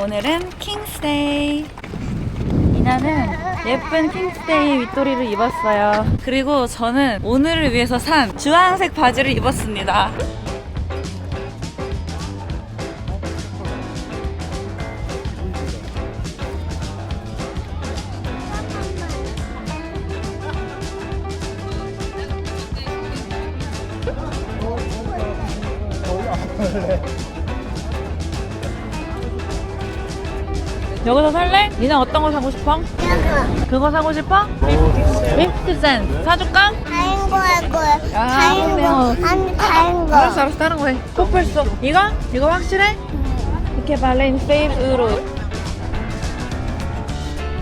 오늘은 킹스데이. 이나는 예쁜 킹스데이 윗도리를 입었어요. 그리고 저는 오늘을 위해서 산 주황색 바지를 입었습니다. 여기서 살래? 니나 어떤 거 사고 싶어? 이거 그거 사고 싶어? 50센 사줄까? 다른 거 할 거야. 아, 다른. 거. 아니 다른 거. 알았어 알았어 다른 거 해. 코뿔소 이거? 이거 확실해? 이렇게 발렌 세이브로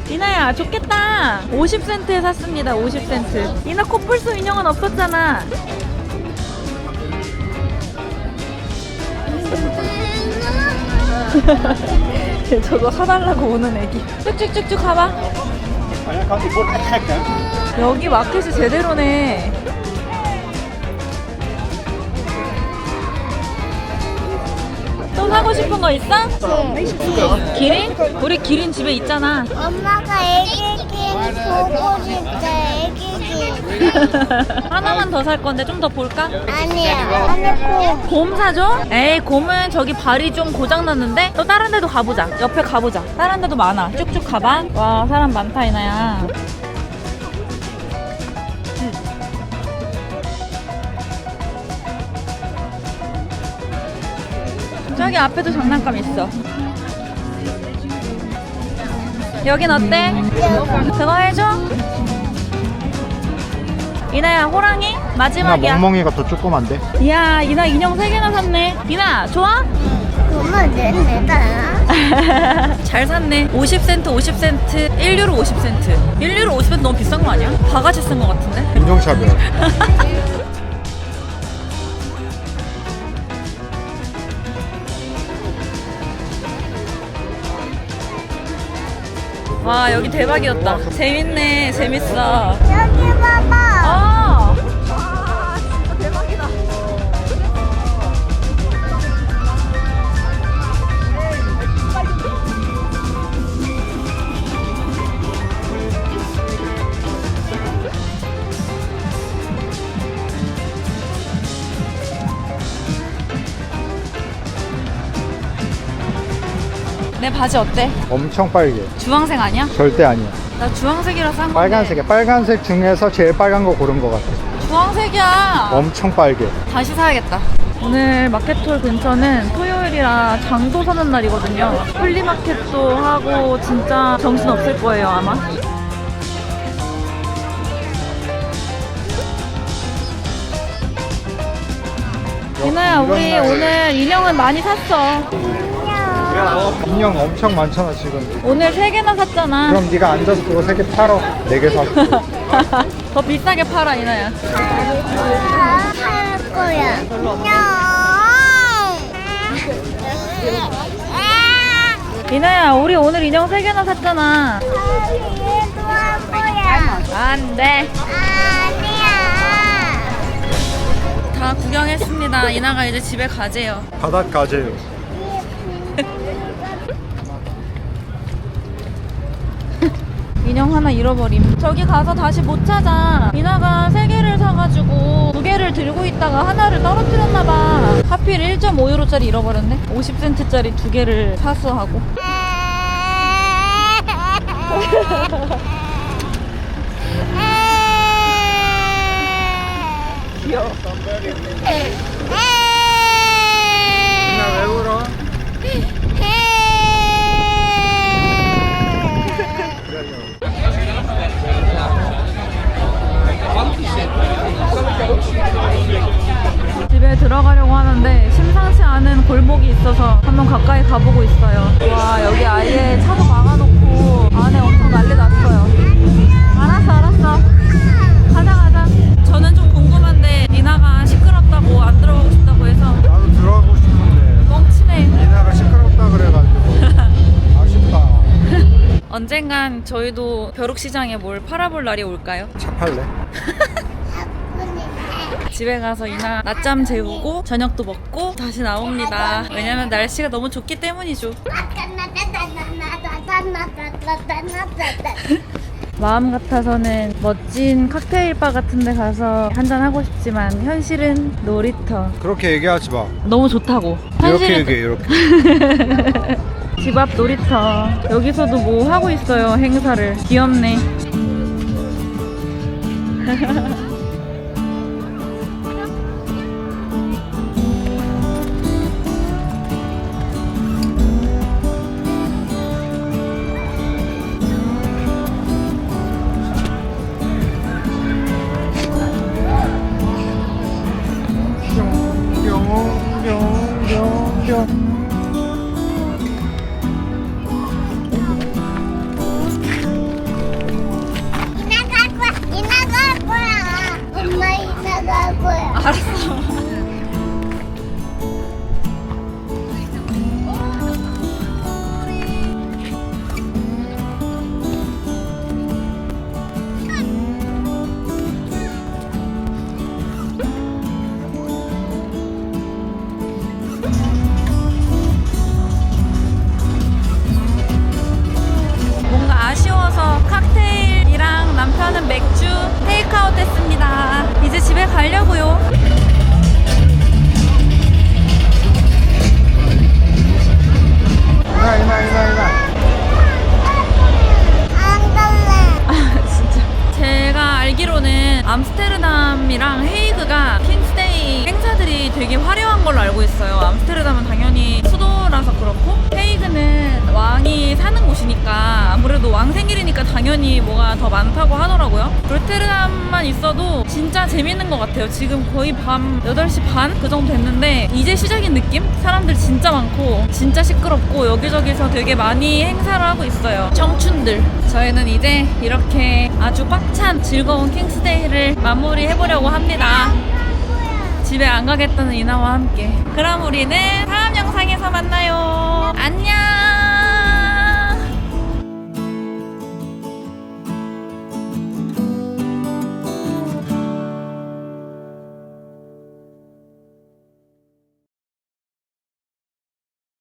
이나야 좋겠다 50센트에 샀습니다 50센트 이나 코뿔소 인형은 없었잖아 저거 사달라고 오는 애기 쭉쭉쭉쭉 가봐 여기 마켓이 제대로네 또 사고 싶은 거 있어? 기린? 우리 기린 집에 있잖아 엄마가 싶다. 애기긴. 하나만 더 살 건데 좀 더 볼까? 아니야. 아니 고. 곰 사줘? 에이 곰은 저기 발이 좀 고장났는데 또 다른 데도 가보자 옆에 가보자 다른 데도 많아 쭉쭉 가봐 와 사람 많다 이나야 저기 앞에도 장난감 있어 여긴 어때? 그거 해줘? 이나야 호랑이? 나 마지막이야 멍멍이가 더 조그만데? 이야 이나 인형 세 개나 샀네 이나 좋아? 그러면 내 내다. 잘 샀네 50센트 50센트 1유로 50센트 1유로 50센트 너무 비싼 거 아니야? 바가지 쓴 거 같은데? 인형차별 와 여기 대박이었다 재밌네 재밌어 여기 봐봐. 내 바지 어때? 엄청 빨개 주황색 아니야? 절대 아니야 나 주황색이라 산 건데 빨간색이야 빨간색 중에서 제일 빨간 거 고른 거 같아 주황색이야 엄청 빨개 다시 사야겠다. 오늘 마켓톨 근처는 토요일이라 장도 서는 날이거든요. 플리마켓도 하고 진짜 정신 없을 거예요, 아마. 이나야, 우리 오늘 인형은 많이 샀어. 인형 엄청 많잖아 지금 오늘 세 개나 샀잖아. 그럼 네가 앉아서 그거 세 개 팔어 네 개 사고 더 비싸게 팔아, 이나야. 할 거야. 안녕. 이나야, 우리 오늘 인형 세 개나 샀잖아. 얘도 할 거야. 안 돼. 아니야. 다 구경했습니다. 이나가 이제 집에 가재요. 바닷가재요 인형 하나 잃어버림. 저기 가서 다시 못 찾아. 이나가 세 개를 사가지고 두 개를 들고 있다가 하나를 떨어뜨렸나봐. 하필 1.5유로짜리 잃어버렸네. 50센트짜리 두 개를 사수하고. 귀여워. 집에 들어가려고 하는데 심상치 않은 골목이 있어서 한번 가까이 가보고 있어요. 와 여기 아예 차도 막아놓고 안에 엄청 난리 났어요. 알았어 알았어. 가자 가자. 저는 좀 궁금한데 니나가 시끄럽다고 안 들어가고 싶다고 해서 나도 들어가고 싶은데 멍치네. 이나가 시끄럽다 그래가지고 아쉽다 언젠간 저희도 벼룩시장에 뭘 팔아볼 날이 올까요? 차 팔래? 집에 가서 이나 낮잠 재우고 저녁도 먹고 다시 나옵니다. 왜냐면 날씨가 너무 좋기 때문이죠. 마음 같아서는 멋진 칵테일 바 같은 데 가서 한잔 하고 싶지만 현실은 놀이터. 그렇게 얘기하지 마. 너무 좋다고. 이렇게 얘기해 이렇게. 집 앞 놀이터. 여기서도 뭐 하고 있어요, 행사를. 귀엽네. 뭔가 아쉬워서 칵테일이랑 남편은 맥주 테이크아웃 했습니다. 이제 집에 가려고요. 이나 이나 이나. 안 갈래. 진짜. 제가 알기로는 암스테르담이랑 헤이그가 킹스데이 행사들이 되게 화려한 걸로 알고 있어요. 암스테르담은 당연히 수도라서 그렇고 헤이그는 왕이 사는 곳이 당연히 뭐가 더 많다고 하더라고요. 로테르담만 있어도 진짜 재밌는 것 같아요. 지금 거의 밤 8시 반 그 정도 됐는데 이제 시작인 느낌? 사람들 진짜 많고 진짜 시끄럽고 여기저기서 되게 많이 행사를 하고 있어요. 청춘들. 저희는 이제 이렇게 아주 꽉 찬 즐거운 킹스데이를 마무리해보려고 합니다. 집에 안 가겠다는 이나와 함께. 그럼 우리는 다음 영상에서 만나요. 안녕!